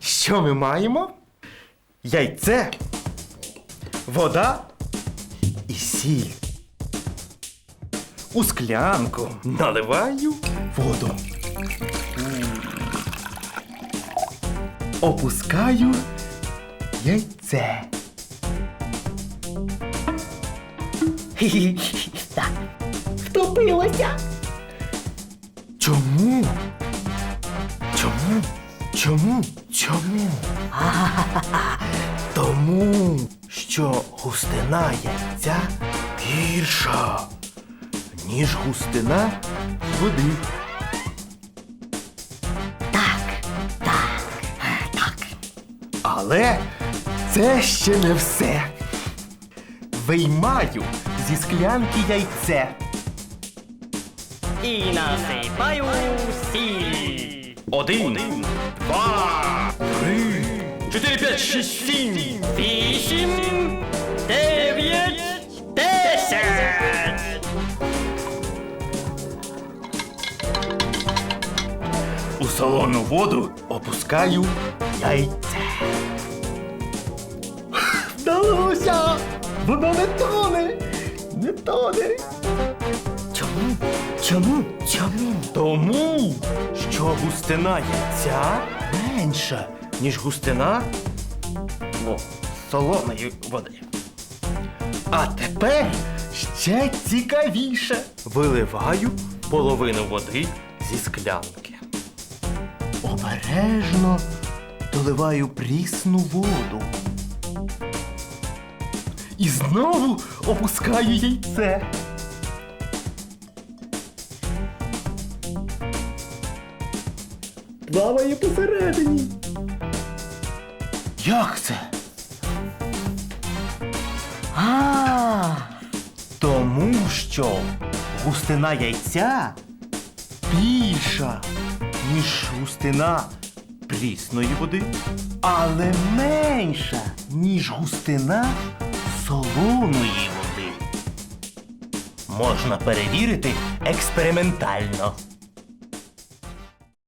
що ми маємо? Яйце, вода і сіль. У склянку наливаю воду. Опускаю яйце. Так, втопилося. Чому? Чому? Чому? Чому? Тому що густина яйця більша, ніж густина води. Так, так, так. Але це ще не все. Виймаю зі склянки яйце. І насипаю сіль. Один, два, три, чотири, п'ять, шість, сім. Вісім, дев'ять, десять. У солону воду опускаю яйце. Вдалося! Воно не тоне! Не тоне! Чому? Чому? Тому що густина яйця менша, ніж густина о, солоної води. А тепер ще цікавіше. Виливаю половину води зі склянки. Обережно доливаю прісну воду. І знову опускаю яйце. Плаває посередині. Як це? А, Тому що густина яйця більша, ніж густина прісної води, але менша, ніж густина солоної води. Можна перевірити експериментально.